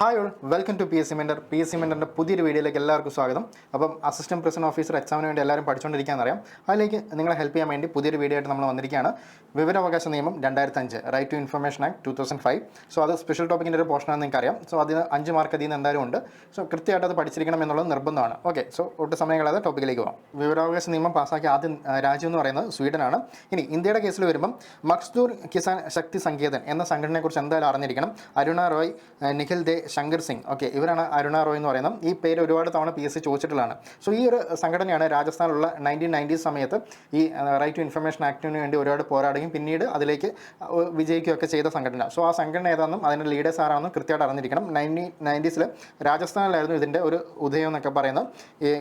Hi all welcome to P S C mentor P S C മെന്ററിന്റെ പുതിയൊരു വീഡിയോയിലേക്ക് എല്ലാവർക്കും സ്വാഗതം. അപ്പം അസിസ്റ്റന്റ് പ്രസിഡന്റ് ഓഫീസർ എക്സാമിന് വേണ്ടി എല്ലാവരും പഠിച്ചുകൊണ്ടിരിക്കാൻ അറിയാം. അതിലേക്ക് നിങ്ങളെ ഹെൽപ്പ് ചെയ്യാൻ വേണ്ടി പുതിയൊരു വീഡിയോ ആയിട്ട് നമ്മൾ വന്നിരിക്കുകയാണ്. വിവരാവകാശ നിയമം രണ്ടായിരത്തി അഞ്ച് right to information act two thousand five so അത് സ്പെഷ്യൽ ടോപ്പിക്കിന്റെ ഒരു പോർഷനാണെന്ന് നിങ്ങൾക്ക് അറിയാം സോ അതിന് അഞ്ച് മാർക്ക് അതിൽ നിന്ന് എന്തായാലും ഉണ്ട്. സോ കൃത്യമായിട്ട് അത് പഠിച്ചിരിക്കണം എന്നുള്ളത് നിർബന്ധമാണ്. ഓക്കെ സോ ഒട്ട് സമയം ടോപ്പിക്കിലേക്ക് പോകാം. വിവരാവകാശ നിയമം പാസ്സാക്കിയ ആദ്യം രാജ്യം എന്ന് പറയുന്നത് സ്വീഡനാണ്. ഇനി ഇന്ത്യയുടെ കേസിൽ വരുമ്പം മക്സ്ദൂർ കിസാൻ ശക്തി സങ്കേതൻ എന്ന സംഘടനയെക്കുറിച്ച് എന്തായാലും അറിഞ്ഞിരിക്കണം. അരുണ റോയ് നിഖിൽ ദേ ശങ്കർ സിംഗ്. ഓക്കെ ഇവരാണ് അരുണ റോയ് എന്ന് പറയുന്നത്. ഈ പേര് ഒരുപാട് തവണ പി എസ് സി ചോദിച്ചിട്ടുള്ളതാണ്. സോ ഈ ഒരു സംഘടനയാണ് രാജസ്ഥാനിലുള്ള നയന്റീൻ നയന്റീസ് സമയത്ത് ഈ റൈറ്റ് ടു ഇൻഫർമേഷൻ ആക്ടിന് വേണ്ടി ഒരുപാട് പോരാടുകയും പിന്നീട് അതിലേക്ക് വിജയിക്കുകയൊക്കെ ചെയ്ത സംഘടന. സോ ആ സംഘടന ഏതാണെന്നും അതിന്റെ ലീഡേഴ്സ് ആരാണെന്നും കൃത്യമായിട്ട് അറിഞ്ഞിരിക്കണം. നയന്റീൻ നയന്റീസിൽ രാജസ്ഥാനിലായിരുന്നു ഇതിന്റെ ഒരു ഉദയം എന്നൊക്കെ പറയുന്നത്.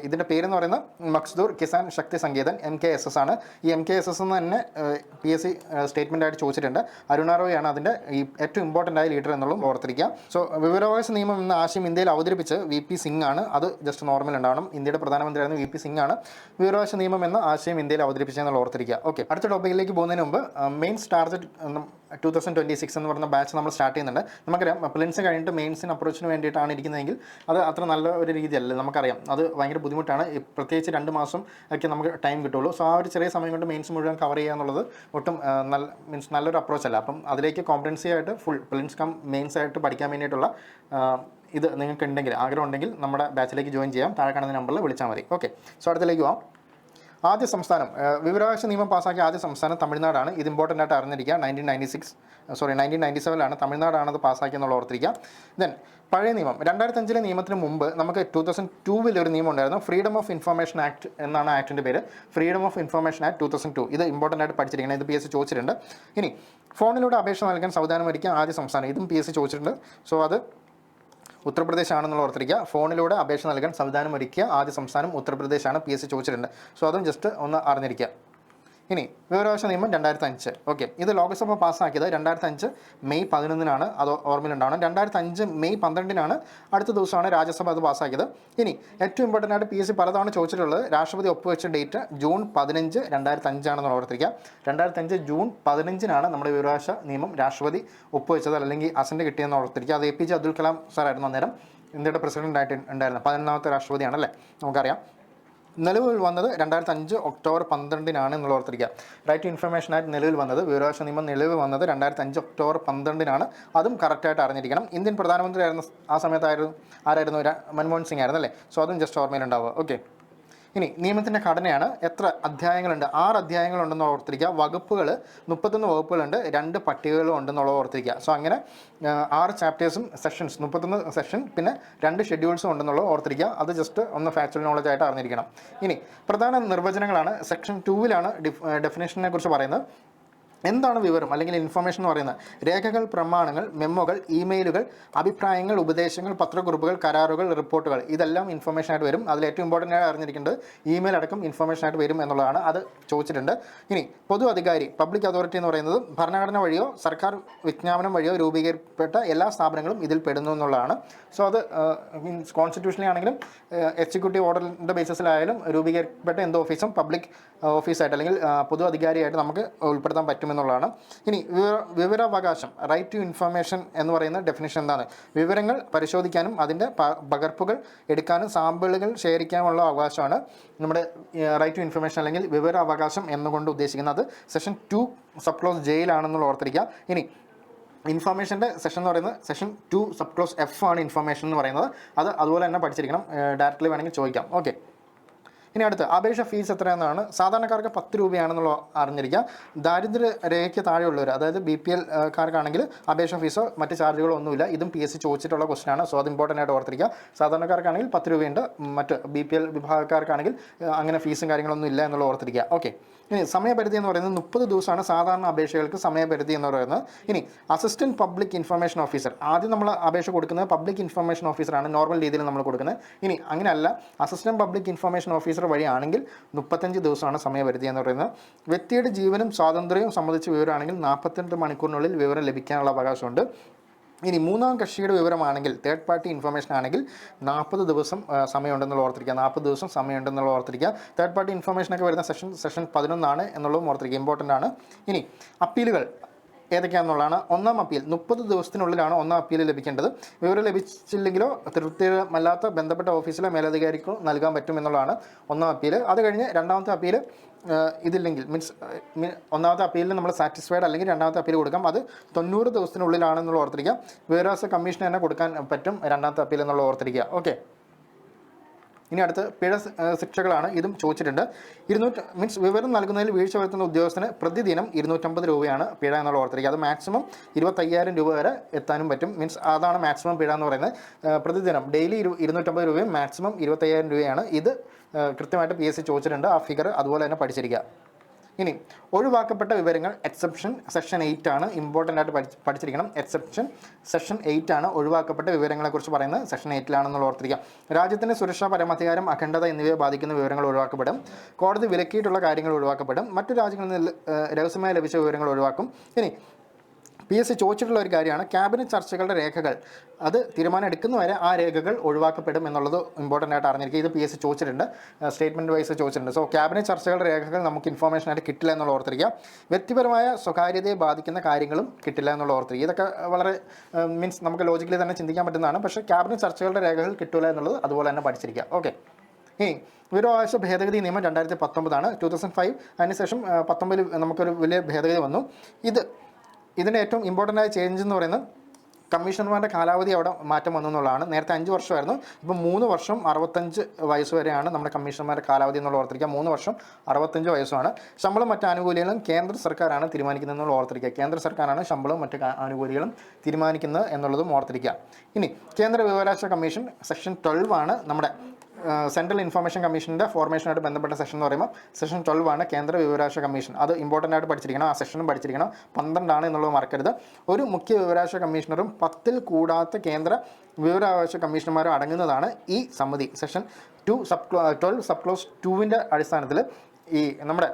ഇതിന്റെ പേരെന്ന് പറയുന്നത് Mazdoor Kisan Shakti Sangathan M K S S ആണ്. ഈ എം കെ എസ് എസ് എന്ന് തന്നെ പി എസ് സി സ്റ്റേറ്റ്മെന്റ് ആയിട്ട് ചോദിച്ചിട്ടുണ്ട്. അരുണ റോയ് ആണ് അതിന്റെ ഈ ഏറ്റവും ഇമ്പോർട്ടന്റ് ആയ ലീഡർ എന്നുള്ളതും ഓർത്തിരിക്കുക. സോ വിവരാവകാശ നിയമം എന്ന ആശയം ഇന്ത്യയിൽ അവതരിപ്പിച്ച് വി പി സിംഗ് ആണ്. അത് ജസ്റ്റ് നോർമൽ ഉണ്ടാവണം. ഇന്ത്യയുടെ പ്രധാനമന്ത്രിയായിരുന്ന വി പി സിംഗ് ആണ്. വിവരാവകാശ നിയമം എന്ന ആശയം ഇന്ത്യയിൽ അവതരിപ്പിച്ചതെന്നുള്ള ഓർത്തിരിക്കുക. ഓക്കെ അടുത്ത ടോപ്പിക്കിലേക്ക് പോകുന്നതിന് മുമ്പ് mains target two thousand twenty six എന്ന് പറഞ്ഞ ബാച്ച് നമ്മൾ സ്റ്റാർട്ട് ചെയ്യുന്നുണ്ട്. നമുക്കറിയാം പ്ലിൻസ് കഴിഞ്ഞിട്ട് മെയിൻസിന് അപ്രോച്ചിന് വേണ്ടിയിട്ടാണ് ഇരിക്കുന്നതെങ്കിൽ അത് അത്ര നല്ല ഒരു രീതിയല്ല നമുക്കറിയാം. അത് ഭയങ്കര ബുദ്ധിമുട്ടാണ്. പ്രത്യേകിച്ച് രണ്ട് മാസം ഒക്കെ നമുക്ക് ടൈം കിട്ടുള്ളൂ. സോ ആ ഒരു ചെറിയ സമയം കൊണ്ട് മെയിൻസ് മുഴുവൻ കവർ ചെയ്യുക എന്നുള്ളത് ഒട്ടും നല്ല മീൻസ് നല്ലൊരു അപ്രോച്ച് അല്ല. അപ്പം അതിലേക്ക് കോമ്പറ്റൻസി ആയിട്ട് ഫുൾ പ്ലിൻസ് കം മെയിൻസ് ആയിട്ട് പഠിക്കാൻ വേണ്ടിയിട്ടുള്ള ഇത് നിങ്ങൾക്ക് ഉണ്ടെങ്കിൽ ആഗ്രഹം ഉണ്ടെങ്കിൽ നമ്മുടെ ബാച്ചിലേക്ക് ജോയിൻ ചെയ്യാം. താഴെ കാണുന്ന നമ്പറിൽ വിളിച്ചാൽ മതി. ഓക്കെ സോ അടുത്തിലേക്ക് പോകാം ആദ്യ സംസ്ഥാനം വിവരാവകാശ നിയമം പാസ്സാക്കിയ ആദ്യ സംസ്ഥാനം തമിഴ്നാടാണ്. ഇത് ഇമ്പോർട്ടന്റ് ആയിട്ട് അറിഞ്ഞിരിക്കുക. Nineteen ninety six sorry nineteen ninety സെവനിലാണ് അത് പാസ്സാക്കിയെന്നുള്ള ഓർത്തിരിക്കുക. ദെൻ പഴയ നിയമം. രണ്ടായിരത്തി അഞ്ചിലെ നിയമത്തിന് മുമ്പ് നമുക്ക് ടൂ തൗസൻഡ് ടൂവിൽ ഒരു നിയമം ഉണ്ടായിരുന്നു. ഫ്രീഡം ഓഫ് ഇൻഫർമേഷൻ ആക്ട് എന്നാണ് ആക്ടിന്റെ പേര്. Freedom of information act two thousand two ഇത് ഇമ്പോർട്ടന്റ് ആയിട്ട് പഠിച്ചിരിക്കണം ഇത് പി എസ് ചോദിച്ചിട്ടുണ്ട്. ഇനി ഫോണിലൂടെ അപേക്ഷ നൽകാൻ സംവിധാനം ഒരുക്കിയ ആദ്യ സംസ്ഥാനം. ഇതും പി എസ് ചോദിച്ചിട്ടുണ്ട്. സോ അത് ഉത്തർപ്രദേശ് ആണെന്നുള്ള ഓർത്തിരിക്കുക. ഫോണിലൂടെ അപേക്ഷ നൽകാൻ സംവിധാനം ഒരുക്കിയ ആദ്യ സംസ്ഥാനം ഉത്തർപ്രദേശാണ് പി എസ് സി ചോദിച്ചിട്ടുണ്ട്. സോ അതും ജസ്റ്റ് ഒന്ന് അറിഞ്ഞിരിക്കുക. ഇനി വിവരാവകാശ നിയമം രണ്ടായിരത്തി അഞ്ച് ഓക്കെ ഇത് ലോക്സഭ പാസ്സാക്കിയത് രണ്ടായിരത്തി അഞ്ച് മെയ് പതിനൊന്നിനാണ്. അത് ഓർമ്മയിലുണ്ടാവണം. രണ്ടായിരത്തി അഞ്ച് മെയ് പന്ത്രണ്ടിനാണ് അടുത്ത ദിവസമാണ് രാജ്യസഭ അത് പാസ്സാക്കിയത്. ഇനി ഏറ്റവും ഇമ്പോർട്ടന്റ് ആയിട്ട് പി എസ് സി പലതവണ ചോദിച്ചിട്ടുള്ളത് രാഷ്ട്രപതി ഒപ്പുവെച്ച ഡേറ്റ് ജൂൺ പതിനഞ്ച് രണ്ടായിരത്തി അഞ്ചാണെന്ന് ഓർത്തിരിക്കുക. രണ്ടായിരത്തി അഞ്ച് ജൂൺ പതിനഞ്ചിനാണ് നമ്മുടെ വിവരാവകാശ നിയമം രാഷ്ട്രപതി ഒപ്പുവെച്ചത് അല്ലെങ്കിൽ അസന്റ് കിട്ടിയെന്ന് ഓർത്തിരിക്കുക. അത് A P J Abdul Kalam സാറായിരുന്നു അന്നേരം. ഇന്ത്യയുടെ പ്രസിഡന്റ് ആയിട്ട് ഉണ്ടായിരുന്നത്. പതിനൊന്നാമത്തെ രാഷ്ട്രപതിയാണല്ലേ നമുക്കറിയാം. നിലവിൽ വന്നത് രണ്ടായിരത്തി അഞ്ച് ഒക്ടോബർ പന്ത്രണ്ടിനാണ് എന്നുള്ള ഓർത്തിരിക്കുക. റൈറ്റ് ടു ഇൻഫർമേഷൻ ആയിട്ട് നിലവിൽ വന്നത് വിവരാവകാശ നിയമം നിലവിൽ വന്നത് രണ്ടായിരത്തി അഞ്ച് ഒക്ടോബർ പന്ത്രണ്ടിനാണ്. അതും കറക്റ്റായിട്ട് അറിഞ്ഞിരിക്കണം. ഇന്ത്യൻ പ്രധാനമന്ത്രി ആയിരുന്ന ആ സമയത്തായിരുന്നു ആരായിരുന്നു? മൻമോഹൻ സിംഗ് ആയിരുന്നു അല്ലേ സോ അതും ജസ്റ്റ് ഓർമ്മയിലുണ്ടാവുക. ഓക്കെ ഇനി നിയമത്തിന്റെ ഘടനയാണ് എത്ര അധ്യായങ്ങളുണ്ട്? ആറ് അധ്യായങ്ങളുണ്ടെന്ന് ഓർത്തിരിക്കുക. വകുപ്പുകൾ മുപ്പത്തൊന്ന് വകുപ്പുകളുണ്ട് രണ്ട് പട്ടികകളും ഉണ്ടെന്നുള്ള ഓർത്തിരിക്കുക. സോ അങ്ങനെ ആറ് ചാപ്റ്റേഴ്സും സെഷൻസ് മുപ്പത്തൊന്ന് സെഷൻ പിന്നെ രണ്ട് ഷെഡ്യൂൾസും ഉണ്ടെന്നുള്ളത് ഓർത്തിരിക്കുക. അത് ജസ്റ്റ് ഒന്ന് ഫാക്ച്വൽ നോളജ് ആയിട്ട് അറിഞ്ഞിരിക്കണം. ഇനി പ്രധാന നിർവചനങ്ങളാണ്. സെക്ഷൻ ടൂവിലാണ് ഡിഫ് ഡെഫിനേഷനെ കുറിച്ച് പറയുന്നത്. എന്താണ് വിവരം? അല്ലെങ്കിൽ ഇൻഫർമേഷൻ എന്ന് പറയുന്നത് രേഖകൾ പ്രമാണങ്ങൾ മെമ്മോകൾ ഇമെയിലുകൾ അഭിപ്രായങ്ങൾ ഉപദേശങ്ങൾ പത്രക്കുറിപ്പുകൾ കരാറുകൾ റിപ്പോർട്ടുകൾ. ഇതെല്ലാം ഇൻഫർമേഷൻ ആയിട്ട് വരും. അതിൽ ഏറ്റവും ഇമ്പോർട്ടന്റ് ആയി അറിഞ്ഞിരിക്കേണ്ടത് ഇമെയിൽ അടക്കം ഇൻഫർമേഷൻ ആയിട്ട് വരും എന്നുള്ളതാണ് അത് ചോദിച്ചിട്ടുണ്ട്. ഇനി പൊതു അധികാരി പബ്ലിക് അതോറിറ്റി എന്ന് പറയുന്നത് ഭരണഘടന വഴിയോ സർക്കാർ വിജ്ഞാപനം വഴിയോ രൂപീകരിക്കപ്പെട്ട എല്ലാ സ്ഥാപനങ്ങളും ഇതിൽ പെടുന്നു എന്നുള്ളതാണ്. സോ അത് മീൻസ് കോൺസ്റ്റിറ്റ്യൂഷനിൽ ആണെങ്കിലും എക്സിക്യൂട്ടീവ് ഓർഡറിന്റെ ബേസിസിലായാലും രൂപീകരിക്കപ്പെട്ട എന്ത് ഓഫീസും പബ്ലിക് ഓഫീസായിട്ട് അല്ലെങ്കിൽ പൊതു അധികാരിയായിട്ട് നമുക്ക് ഉൾപ്പെടുത്താൻ പറ്റുമെന്നുള്ളതാണ് ഇനി വിവരാവകാശം റൈറ്റ് ടു ഇൻഫർമേഷൻ എന്ന് പറയുന്ന ഡെഫിനേഷൻ എന്താണ്? വിവരങ്ങൾ പരിശോധിക്കാനും അതിന്റെ പകർപ്പുകൾ എടുക്കാനും സാമ്പിളുകൾ ശേഖരിക്കാനുമുള്ള അവകാശമാണ്. നമ്മുടെ റൈറ്റ് ടു ഇൻഫർമേഷൻ അല്ലെങ്കിൽ വിവരാവകാശം എന്നുകൊണ്ട് ഉദ്ദേശിക്കുന്നത് സെഷൻ ടു സബ് ക്ലോസ് ജയിലാണെന്നുള്ള ഓർത്തിരിക്കുക. ഇനി ഇൻഫർമേഷന്റെ സെഷൻ എന്ന് പറയുന്നത് section two sub clause F ആണ് ഇൻഫർമേഷൻ എന്ന് പറയുന്നത്. അത് അതുപോലെ തന്നെ പഠിച്ചിരിക്കണം. ഡയറക്റ്റ്ലി വേണമെങ്കിൽ ചോദിക്കാം. ഓക്കെ ഇനി അടുത്ത് അപേക്ഷ ഫീസ് എത്രയാണെന്നാണ് സാധാരണക്കാർക്ക് പത്ത് രൂപയാണെന്നുള്ള അറിഞ്ഞിരിക്കുക ദാരിദ്ര്യ രേഖയ്ക്ക് താഴെയുള്ളവർ അതായത് ബി പി എൽ കാർക്കാണെങ്കിൽ അപേക്ഷ ഫീസോ മറ്റ് ചാർജുകളോ ഒന്നുമില്ല. ഇതും പി എസ് സി ചോദിച്ചിട്ടുള്ള ക്വസ്റ്റൻ ആണ്. സോ അത് ഇമ്പോർട്ടന്റ് ആയിട്ട് ഓർത്തിരിക്കുക. സാധാരണക്കാർക്കാണെങ്കിൽ പത്ത് രൂപയുണ്ട്. മറ്റ് ബി പി എൽ വിഭാഗക്കാർക്കാണെങ്കിൽ അങ്ങനെ ഫീസും കാര്യങ്ങളൊന്നും ഇല്ല എന്നുള്ള ഓർത്തിരിക്കുക. ഓക്കെ ഇനി സമയപരിധി എന്ന് പറയുന്നത് മുപ്പത് ദിവസമാണ് സാധാരണ അപേക്ഷകൾക്ക് സമയപരിധി എന്ന് പറയുന്നത്. ഇനി അസിസ്റ്റന്റ് പബ്ലിക് ഇൻഫർമേഷൻ ഓഫീസർ ആദ്യം നമ്മൾ അപേക്ഷ കൊടുക്കുന്നത് പബ്ലിക് ഇൻഫർമേഷൻ ഓഫീസറാണ് നോർമൽ രീതിയിൽ നമ്മൾ കൊടുക്കുന്നത്. ഇനി അങ്ങനെയല്ല. അസിസ്റ്റന്റ് പബ്ലിക് ഇൻഫർമേഷൻ ഓഫീസർ വഴിയാണെങ്കിൽ മുപ്പത്തഞ്ച് ദിവസമാണ് സമയപരിധി എന്ന് പറയുന്നത്. വ്യക്തിയുടെ ജീവനും സ്വാതന്ത്ര്യവും സംബന്ധിച്ച വിവരമാണെങ്കിൽ നാൽപ്പത്തിരണ്ട് മണിക്കൂറിനുള്ളിൽ വിവരം ലഭിക്കാനുള്ള അവകാശമുണ്ട്. ഇനി മൂന്നാം കക്ഷിയുടെ വിവരമാണെങ്കിൽ തേർഡ് പാർട്ടി ഇൻഫർമേഷൻ ആണെങ്കിൽ നാൽപ്പത് ദിവസം സമയമുണ്ടെന്നുള്ള ഓർത്തിരിക്കുക. നാൽപ്പത് ദിവസം സമയമുണ്ടെന്നുള്ള ഓർത്തിരിക്കുക. തേർഡ് പാർട്ടി ഇൻഫർമേഷനൊക്കെ വരുന്ന സെഷൻ സെഷൻ പതിനൊന്നാണ് എന്നുള്ളതും ഓർത്തിരിക്കുക. ഇമ്പോർട്ടന്റ് ആണ്. ഇനി അപ്പീലുകൾ. ഏതൊക്കെയാണെന്നുള്ളതാണ് ഒന്നാം അപ്പീൽ. മുപ്പത് ദിവസത്തിനുള്ളിലാണ് ഒന്നാം അപ്പീൽ ലഭിക്കേണ്ടത്. വിവരം ലഭിച്ചില്ലെങ്കിലോ തൃപ്തികരമല്ലാത്ത ബന്ധപ്പെട്ട ഓഫീസിലെ മേലധികാരിക്കോ നൽകാൻ പറ്റും എന്നുള്ളതാണ് ഒന്നാം അപ്പീൽ അത് കഴിഞ്ഞ് രണ്ടാമത്തെ അപ്പീൽ ഇതില്ലെങ്കിൽ മീൻസ് ഒന്നാമത്തെ അപ്പീലിൽ നമ്മൾ സാറ്റിസ്ഫൈഡ് അല്ലെങ്കിൽ രണ്ടാമത്തെ അപ്പീൽ കൊടുക്കാം. അത് തൊണ്ണൂറ് ദിവസത്തിനുള്ളിലാണെന്നുള്ള ഓർത്തിരിക്കുക. വിവരാവകാശ കമ്മീഷന് തന്നെ കൊടുക്കാൻ പറ്റും രണ്ടാമത്തെ അപ്പീൽ എന്നുള്ള ഓർത്തിരിക്കുക. ഓക്കെ. ഇനി അടുത്ത് പിഴ ശിക്ഷകളാണ് ഇതും ചോദിച്ചിട്ടുണ്ട്. ഇരുന്നൂറ്റ മീൻസ് വിവരം നൽകുന്നതിൽ വീഴ്ച വരുത്തുന്ന ഉദ്യോഗസ്ഥന് പ്രതിദിനം ഇരുന്നൂറ്റമ്പത് രൂപയാണ് പിഴ എന്നുള്ള ഓർത്തിരിക്കുക. അത് മാക്സിമം ഇരുപത്തയ്യായിരം രൂപ വരെ എത്താനും പറ്റും. മീൻസ് അതാണ് മാക്സിമം പിഴ എന്ന് പറയുന്നത്. പ്രതിദിനം ഡെയിലി ഇരു ഇരുന്നൂറ്റമ്പത് രൂപയും മാക്സിമം ഇരുപത്തയ്യായിരം രൂപയാണ്. ഇത് കൃത്യമായിട്ട് പി എസ് സി ചോദിച്ചിട്ടുണ്ട്. ആ ഫിഗർ അതുപോലെ തന്നെ പഠിച്ചിരിക്കുക. ഇനി ഒഴിവാക്കപ്പെട്ട വിവരങ്ങൾ എക്സെപ്ഷൻ സെക്ഷൻ എയ്റ്റ് ആണ്. ഇമ്പോർട്ടന്റ് ആയിട്ട് പഠിച്ച് പഠിച്ചിരിക്കണം. എക്സെപ്ഷൻ സെക്ഷൻ എയ്റ്റ് ആണ് ഒഴിവാക്കപ്പെട്ട വിവരങ്ങളെക്കുറിച്ച് പറയുന്നത്. സെക്ഷൻ എയ്റ്റിലാണെന്നുള്ള ഓർത്തിരിക്കുക രാജ്യത്തിന്റെ സുരക്ഷാ പരമാധികാരം അഖണ്ഡത എന്നിവയെ ബാധിക്കുന്ന വിവരങ്ങൾ ഒഴിവാക്കപ്പെടും. കോടതി വിലക്കിയിട്ടുള്ള കാര്യങ്ങൾ ഒഴിവാക്കപ്പെടും. മറ്റു രാജ്യങ്ങളിൽ നിന്ന് രഹസ്യമായി ലഭിച്ച വിവരങ്ങൾ ഒഴിവാക്കും. ഇനി പി എസ് സി ചോദിച്ചിട്ടുള്ള ഒരു കാര്യമാണ്. ക്യാബിനറ്റ് ചർച്ചകളുടെ രേഖകൾ. അത് തീരുമാനം എടുക്കുന്നവരെ ആ രേഖകൾ ഒഴിവാക്കപ്പെടും എന്നുള്ളത് ഇമ്പോർട്ടന്റ് ആയിട്ട് അറിഞ്ഞിരിക്കുക. ഇത് പി എസ് സി ചോദിച്ചിട്ടുണ്ട്. സ്റ്റേറ്റ്മെന്റ് വൈസ് ചോദിച്ചിട്ടുണ്ട്. സോ ക്യാബിനറ്റ് ചർച്ചകളുടെ രേഖകൾ നമുക്ക് ഇൻഫോർമേഷൻ ആയിട്ട് കിട്ടില്ല എന്നുള്ള ഓർത്തിരിക്കുക. വ്യക്തിപരമായ സ്വകാര്യതയെ ബാധിക്കുന്ന കാര്യങ്ങളും കിട്ടില്ല എന്നുള്ള ഓർത്തിരിക്കുക. ഇതൊക്കെ വളരെ മീൻസ് നമുക്ക് ലോജിക്കലി തന്നെ ചിന്തിക്കാൻ പറ്റുന്നതാണ്. പക്ഷേ ക്യാബിനറ്റ് ചർച്ചകളുടെ രേഖകൾ കിട്ടില്ല എന്നുള്ളത് അതുപോലെ തന്നെ പഠിച്ചിരിക്കുക. ഓക്കെ ഇനി വിവരാവകാശ ഭേദഗതി നിയമം രണ്ടായിരത്തി പത്തൊമ്പതാണ്. ടു തൗസൻഡ് ഫൈവ് അതിനുശേഷം പത്തൊമ്പതിൽ നമുക്കൊരു വലിയ ഭേദഗതി വന്നു. ഇത് ഇതിന്റെ ഏറ്റവും ഇമ്പോർട്ടന്റ് ആയ ചേഞ്ച് എന്ന് പറയുന്നത് കമ്മീഷണർമാരുടെ കാലാവധി അവിടെ മാറ്റം വന്നു എന്നുള്ളതാണ്. നേരത്തെ അഞ്ച് വർഷമായിരുന്നു. ഇപ്പം മൂന്ന് വർഷം അറുപത്തഞ്ച് വയസ്സ് വരെയാണ് നമ്മുടെ കമ്മീഷണർമാരുടെ കാലാവധി എന്നുള്ള ഓർത്തിരിക്കുക. മൂന്ന് വർഷം അറുപത്തഞ്ച് വയസ്സുമാണ് ശമ്പളം മറ്റ് ആനുകൂല്യങ്ങളും കേന്ദ്ര സർക്കാരാണ് തീരുമാനിക്കുന്നത് എന്നുള്ള ഓർത്തിരിക്കുക. കേന്ദ്ര സർക്കാരാണ് ശമ്പളവും മറ്റ് ആനുകൂല്യങ്ങളും തീരുമാനിക്കുന്നത് എന്നുള്ളതും ഓർത്തിരിക്കുക. ഇനി കേന്ദ്ര വിവരാവകാശ കമ്മീഷൻ സെക്ഷൻ ട്വൽവ് ആണ് നമ്മുടെ സെൻട്രൽ ഇൻഫർമേഷൻ കമ്മീഷന്റെ ഫോർമേഷനായിട്ട് ബന്ധപ്പെട്ട സെഷൻ എന്ന് പറയുമ്പോൾ സെഷൻ ട്വൽവ് ആണ് കേന്ദ്ര വിവരാവകാശ കമ്മീഷൻ അത് ഇമ്പോർട്ടന്റ് ആയിട്ട് പഠിച്ചിരിക്കണം ആ സെഷനും പഠിച്ചിരിക്കണം. പന്ത്രണ്ടാണ് എന്നുള്ളത് മറക്കരുത്. ഒരു മുഖ്യ വിവരാവകാശ കമ്മീഷണറും പത്തിൽ കൂടാത്ത കേന്ദ്ര വിവരാവകാശ കമ്മീഷണർമാരും അടങ്ങുന്നതാണ് ഈ സമിതി. Section two sub twelve sub clause ടുവിന്റെ അടിസ്ഥാനത്തിൽ ഈ നമ്മുടെ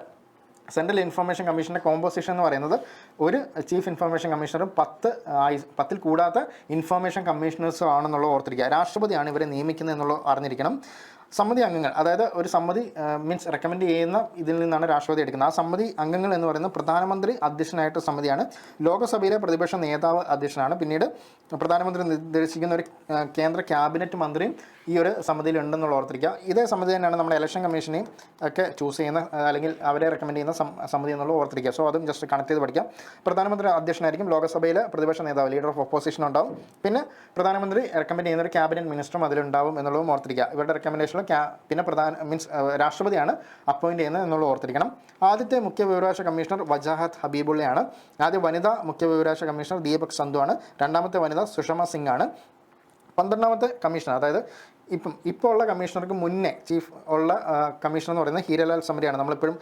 സെൻട്രൽ ഇൻഫർമേഷൻ കമ്മീഷന്റെ കോമ്പോസിഷൻ എന്ന് പറയുന്നത് ഒരു ചീഫ് ഇൻഫർമേഷൻ കമ്മീഷണറും പത്ത് പത്തിൽ കൂടാത്ത ഇൻഫർമേഷൻ കമ്മീഷണേഴ്സും ആണെന്നുള്ള ഓർത്തിരിക്കുക. രാഷ്ട്രപതിയാണ് ഇവരെ നിയമിക്കുന്നത് എന്നുള്ള അറിഞ്ഞിരിക്കണം. സമിതി അംഗങ്ങൾ അതായത് ഒരു സമ്മതി മീൻസ് റെക്കമെൻഡ് ചെയ്യുന്ന ഇതിൽ നിന്നാണ് രാഷ്ട്രപതി എടുക്കുന്നത്. ആ സമ്മതി അംഗങ്ങൾ എന്ന് പറയുന്നത് പ്രധാനമന്ത്രി അധ്യക്ഷനായിട്ട് സമിതിയാണ് ലോകസഭയിലെ പ്രതിപക്ഷ നേതാവ് അധ്യക്ഷനാണ്. പിന്നീട് പ്രധാനമന്ത്രി നിർദ്ദേശിക്കുന്ന ഒരു കേന്ദ്ര ക്യാബിനറ്റ് മന്ത്രിയും ഈ ഒരു സമിതിയിൽ ഉണ്ടെന്നുള്ള ഓർത്തിരിക്കുക. ഇതേ സമിതി തന്നെയാണ് നമ്മുടെ ഇലക്ഷൻ കമ്മീഷനെയും ഒക്കെ ചൂസ് ചെയ്യുന്ന അല്ലെങ്കിൽ അവരെ റെക്കമെൻഡ് ചെയ്യുന്ന സമിതി എന്നുള്ള ഓർത്തിരിക്കുക. സോ അതും ജസ്റ്റ് കണക്ട് ചെയ്ത് പഠിക്കാം. പ്രധാനമന്ത്രി അധ്യക്ഷനായിരിക്കും. ലോകസഭയിലെ പ്രതിപക്ഷ നേതാവ് ലീഡർ ഓഫ് ഓപ്പോസിഷൻ ഉണ്ടാവും. പിന്നെ പ്രധാനമന്ത്രി റെക്കമെൻഡ് ചെയ്യുന്ന ഒരു ക്യാബിനറ്റ് മിനിസ്റ്ററും അതിലുണ്ടാവും എന്നുള്ളതും ഓർത്തിരിക്കുക. ഇവരുടെ റെക്കമെൻഡേഷനിൽ പിന്നെ പ്രധാന മീൻസ് രാഷ്ട്രപതിയാണ് അപ്പോയിന്റ് ചെയ്യുന്നത് എന്നുള്ളത് ഓർത്തിരിക്കണം. ആദ്യത്തെ മുഖ്യ വിവരാവകാശ കമ്മീഷണർ വജാഹത്ത് ഹബീബുള്ളയാണ്. ആദ്യ വനിതാ മുഖ്യ വിവരാവകാശ കമ്മീഷണർ ദീപക് സന്ധു ആണ് രണ്ടാമത്തെ വനിത സുഷമ സിംഗ് ആണ് പന്ത്രണ്ടാമത്തെ കമ്മീഷണർ അതായത് ഇപ്പം ഇപ്പോൾ ഉള്ള കമ്മീഷണർക്ക് മുന്നേ ചീഫ് ഉള്ള കമ്മീഷണർ എന്ന് പറയുന്നത് ഹീരലാൽ സമരിയാണ്. നമ്മളിപ്പോഴും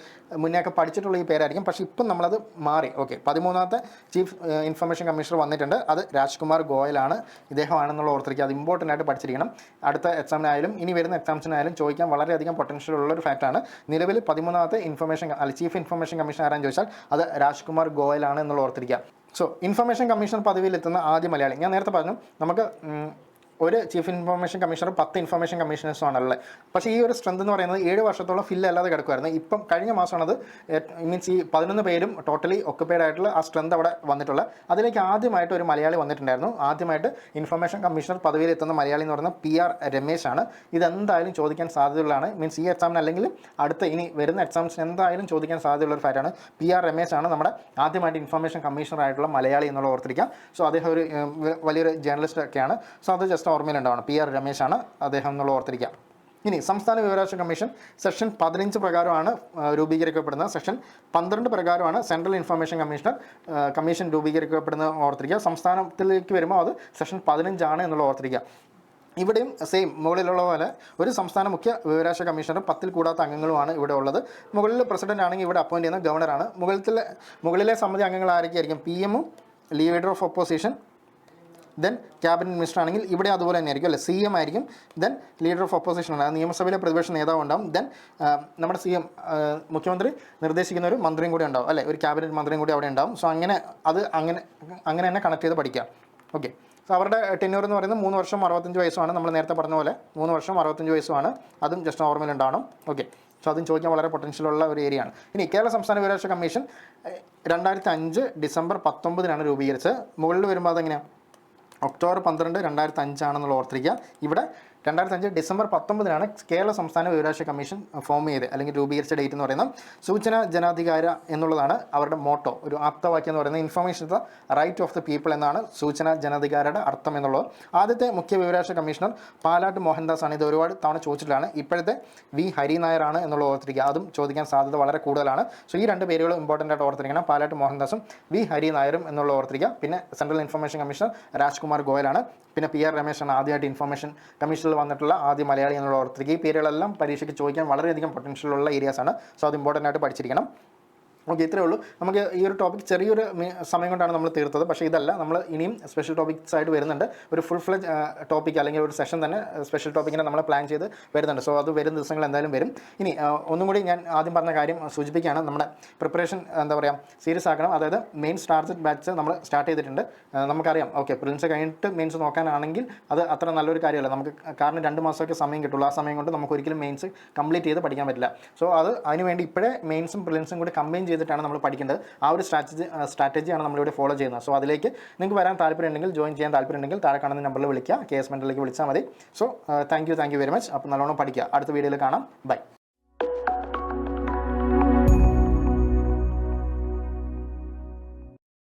മുന്നേ ഒക്കെ പഠിച്ചിട്ടുള്ള ഈ പേരായിരിക്കും. പക്ഷേ ഇപ്പം നമ്മളത് മാറി. ഓക്കെ പതിമൂന്നാമത്തെ ചീഫ് ഇൻഫർമേഷൻ കമ്മീഷണർ വന്നിട്ടുണ്ട്. അത് രാജ്കുമാർ ഗോയലാണ്. ഇദ്ദേഹമാണെന്നുള്ള ഓർത്തിരിക്കുക. അത് ഇമ്പോർട്ടന്റ് ആയിട്ട് പഠിച്ചിരിക്കണം. അടുത്ത എക്സാമിനായാലും ഇനി വരുന്ന എക്സാംസിനായാലും ചോദിക്കാൻ വളരെയധികം പൊട്ടൻഷ്യൽ ഉള്ള ഒരു ഫാക്റ്റാണ് നിലവിൽ പതിമൂന്നാമത്തെ ഇൻഫർമേഷൻ അല്ല ചീഫ് ഇൻഫർമേഷൻ കമ്മീഷണർ ആരാന്ന് ചോദിച്ചാൽ അത് രാജ്കുമാർ ഗോയലാണ് എന്നുള്ള ഓർത്തിരിക്കുക. സോ ഇൻഫർമേഷൻ കമ്മീഷണർ പദവിയിലെത്തുന്ന ആദ്യ മലയാളി. ഞാൻ നേരത്തെ പറഞ്ഞു നമുക്ക് ഒരു ചീഫ് ഇൻഫർമേഷൻ കമ്മീഷണർ പത്ത് ഇൻഫർമേഷൻ കമ്മീഷണേഴ്സും ആണുള്ളത്. പക്ഷേ ഈ ഒരു സ്ട്രെങ്ത് എന്ന് പറയുന്നത് ഏഴ് വർഷത്തോളം ഫില്ല് അല്ലാതെ കിടക്കുമായിരുന്നു ഇപ്പം കഴിഞ്ഞ മാസമാണ് അത് മീൻസ് ഈ പതിനൊന്ന് പേരും ടോട്ടലി ഒക്കുപ്പൈഡ് ആയിട്ടുള്ള ആ സ്ട്രെങ്ത് അവിടെ വന്നിട്ടുള്ളത്. അതിലേക്ക് ആദ്യമായിട്ട് ഒരു മലയാളി വന്നിട്ടുണ്ടായിരുന്നു. ആദ്യമായിട്ട് ഇൻഫർമേഷൻ കമ്മീഷണർ പദവിയിൽ എത്തുന്ന മലയാളി എന്ന് പറയുന്നത് പി ആർ രമേശ് ആണ്. ഇതെന്തായാലും ചോദിക്കാൻ സാധ്യതയുള്ളതാണ്. മീൻസ് ഈ എക്സാമിന് അല്ലെങ്കിൽ അടുത്ത ഇനി വരുന്ന എക്സാംസിന് എന്തായാലും ചോദിക്കാൻ സാധ്യതയുള്ള ഒരു ഫാറ്റാണ് പി ആർ രമേശ് ആണ് നമ്മുടെ ആദ്യമായിട്ട് ഇൻഫർമേഷൻ കമ്മീഷണർ ആയിട്ടുള്ള മലയാളി എന്നുള്ള ഓർത്തിരിക്കാം. സോ അദ്ദേഹം ഒരു വലിയൊരു ജേർണലിസ്റ്റ് ഒക്കെയാണ്. സോ അത് ജസ്റ്റ് ഓർമ്മയിലുണ്ടാവണം. പി ആർ രമേശാണ് അദ്ദേഹം എന്നുള്ള ഓർത്തിരിക്കുക. ഇനി സംസ്ഥാന വിവരാവകാശ കമ്മീഷൻ സെക്ഷൻ പതിനഞ്ച് പ്രകാരമാണ് രൂപീകരിക്കപ്പെടുന്നത്. സെക്ഷൻ പന്ത്രണ്ട് പ്രകാരമാണ് സെൻട്രൽ ഇൻഫർമേഷൻ കമ്മീഷണർ കമ്മീഷൻ രൂപീകരിക്കപ്പെടുന്നത് ഓർത്തിരിക്കുക. സംസ്ഥാനത്തിലേക്ക് വരുമ്പോൾ അത് സെക്ഷൻ പതിനഞ്ചാണ് എന്നുള്ള ഓർത്തിരിക്കുക. ഇവിടെയും സെയിം മുകളിലുള്ള പോലെ ഒരു സംസ്ഥാന മുഖ്യ വിവരാശ കമ്മീഷണറും പത്തിൽ കൂടാത്ത അംഗങ്ങളുമാണ് ഇവിടെ ഉള്ളത്. മുകളിൽ പ്രസിഡന്റ് ആണെങ്കിൽ ഇവിടെ അപ്പോയിന്റ് ചെയ്യുന്ന ഗവർണറാണ്. മുകളിലെ മുകളിലെ സമിതി അംഗങ്ങൾ ആരൊക്കെയായിരിക്കും പി എമ്മും leader of opposition then cabinet minister ആണെങ്കിൽ ഇവിടെ അതുപോലെ തന്നെ ആയിരിക്കും അല്ലെ? സി എം ആയിരിക്കും. ദെൻ ലീഡർ ഓഫ് ഓപ്പോസിഷൻ ഉണ്ടാകും നിയമസഭയിലെ പ്രതിപക്ഷ നേതാവ് ഉണ്ടാവും. ദെൻ നമ്മുടെ സി എം മുഖ്യമന്ത്രി നിർദ്ദേശിക്കുന്ന ഒരു മന്ത്രിയും കൂടി ഉണ്ടാവും അല്ലെ? ഒരു ക്യാബിനറ്റ് മന്ത്രിയും കൂടി അവിടെ ഉണ്ടാവും. സോ അങ്ങനെ അത് അങ്ങനെ അങ്ങനെ തന്നെ കണക്ട് ചെയ്ത് പഠിക്കാം ഓക്കെ സോ അവരുടെ ടെന്യൂർ എന്ന് പറയുന്നത് മൂന്ന് വർഷം അറുപത്തഞ്ച് വയസ്സുമാണ്. നമ്മൾ നേരത്തെ പറഞ്ഞ പോലെ മൂന്ന് വർഷം അറുപത്തഞ്ച് വയസ്സുമാണ്. അതും ജസ്റ്റ് ഓർമ്മയിൽ ഉണ്ടാവണം. ഓക്കെ സോ അതും ചോദിക്കാൻ വളരെ പൊട്ടൻഷ്യലുള്ള ഒരു ഏരിയ ആണ്. ഇനി കേരള സംസ്ഥാന വിവരാവകാശ കമ്മീഷൻ രണ്ടായിരത്തി അഞ്ച് ഡിസംബർ പത്തൊമ്പതിനാണ് രൂപീകരിച്ചത്. മുകളിൽ വരുമ്പോൾ അതെങ്ങനെയാണ് ഒക്ടോബർ പന്ത്രണ്ട് രണ്ടായിരത്തി അഞ്ചാണെന്നുള്ള ഓർത്തിരിക്കുക. ഇവിടെ രണ്ടായിരത്തി അഞ്ച് ഡിസംബർ പത്തൊമ്പതിനാണ് കേരള സംസ്ഥാന വിവരാശ കമ്മീഷൻ ഫോം ചെയ്ത് അല്ലെങ്കിൽ രൂപീകരിച്ച ഡേറ്റ് എന്ന് പറയുന്നത്. സൂചന ജനാധികാര എന്നുള്ളതാണ് അവരുടെ മോട്ടോ ഒരു ആപ്തവാക്യം എന്ന് പറയുന്നത് information the right of the people എന്നാണ് സൂചന ജനാധികാരയുടെ അർത്ഥം എന്നുള്ളത്. ആദ്യത്തെ മുഖ്യ വിവരാശ കമ്മീഷണർ പാലാട്ട് മോഹൻദാസ് ആണ് ഇത് ഒരുപാട് തവണ ചോദിച്ചിട്ടാണ്. ഇപ്പോഴത്തെ വി ഹരി നായർ ആണ് എന്നുള്ളത് ഓർത്തിരിക്കുക. അതും ചോദിക്കാൻ സാധ്യത വളരെ കൂടുതലാണ്. സോ ഈ രണ്ട് പേരുകൾ ഇമ്പോർട്ടന്റ് ആയിട്ട് ഓർത്തിരിക്കണം. പാലാട്ട് മോഹൻദാസും വി ഹരി നായരും എന്നുള്ള ഓർത്തിരിക്കുക. പിന്നെ സെൻട്രൽ ഇൻഫർമേഷൻ കമ്മീഷണർ രാജ്കുമാർ ഗോയലാണ്. പിന്നെ പി ആർ രമേശാണ് ആദ്യമായിട്ട് ഇൻഫർമേഷൻ കമ്മീഷനിൽ വന്നിട്ടുള്ള ആദ്യ മലയാളി എന്നുള്ള ഓർത്തിരിക്കുക ഈ പേരുകളെല്ലാം പരീക്ഷയ്ക്ക് ചോദിക്കാൻ വളരെയധികം പൊട്ടൻഷ്യൽ ഉള്ള ഏരിയാസ് ആണ്. സോ അത് ഇമ്പോർട്ടന്റ് ആയിട്ട് പഠിച്ചിരിക്കണം. ഓക്കെ ഇത്രയേ ഉള്ളൂ. നമുക്ക് ഈ ഒരു ടോപ്പിക് ചെറിയൊരു സമയം കൊണ്ടാണ് നമ്മൾ തീർത്തത്. പക്ഷേ ഇതല്ല. നമ്മൾ ഇനിയും സ്പെഷ്യൽ ടോപ്പിക്സ് ആയിട്ട് വരുന്നുണ്ട്. ഒരു ഫുൾ ഫ്ലെജ് ടോപ്പിക് അല്ലെങ്കിൽ ഒരു സെഷൻ തന്നെ സ്പെഷ്യൽ ടോപ്പിക്കിനെ നമ്മൾ പ്ലാൻ ചെയ്ത് വരുന്നുണ്ട്. സോ അത് വരുന്ന ദിവസങ്ങൾ എന്തായാലും വരും. ഇനി ഒന്നും കൂടി ഞാൻ ആദ്യം പറഞ്ഞ കാര്യം സൂചിപ്പിക്കുകയാണ്. നമ്മുടെ പ്രിപ്പറേഷൻ എന്താ പറയുക സീരിയസ് ആക്കണം. അതായത് മെയിൻ ടാർജറ്റ് ബാച്ച് നമ്മൾ സ്റ്റാർട്ട് ചെയ്തിട്ടുണ്ട്. നമുക്കറിയാം. ഓക്കെ പ്രിൻസ് കഴിഞ്ഞിട്ട് മെയിൻസ് നോക്കാനാണെങ്കിൽ അത് അത്ര നല്ലൊരു കാര്യമല്ല. നമുക്ക് കാരണം രണ്ട് മാസമൊക്കെ സമയം കിട്ടുള്ളൂ. ആ സമയം കൊണ്ട് നമുക്ക് ഒരിക്കലും മെയിൻസ് കംപ്ലീറ്റ് ചെയ്ത് പഠിക്കാൻ പറ്റില്ല. സോ അത് അതിനുവേണ്ടി ഇപ്പോഴേ മെയിൻസും പ്രിലിൻസും കൂടി കമ്പൈൻ ചെയ്തിട്ടാണ് നമ്മൾ പഠിക്കേണ്ടത്. ആ ഒരു സ്ട്രാറ്റജി സ്ട്രാറ്റജിയാണ് നമ്മളിവിടെ ഫോളോ ചെയ്യുന്നത്. സോ അതിലേക്ക് നിങ്ങൾക്ക് വരാൻ താല്പര്യം ഉണ്ടെങ്കിൽ ജോയിൻ ചെയ്യാൻ താല്പര്യം ഉണ്ടെങ്കിൽ താഴെ കാണുന്ന നമ്പറിൽ വിളിക്കുക. കെ എസ് മെന്ററിലേക്ക് വിളിച്ചാൽ മതി. So thank you thank you very much അപ്പോൾ നല്ലോണം പഠിക്കുക. അടുത്ത വീഡിയോയിൽ കാണാം. ബൈ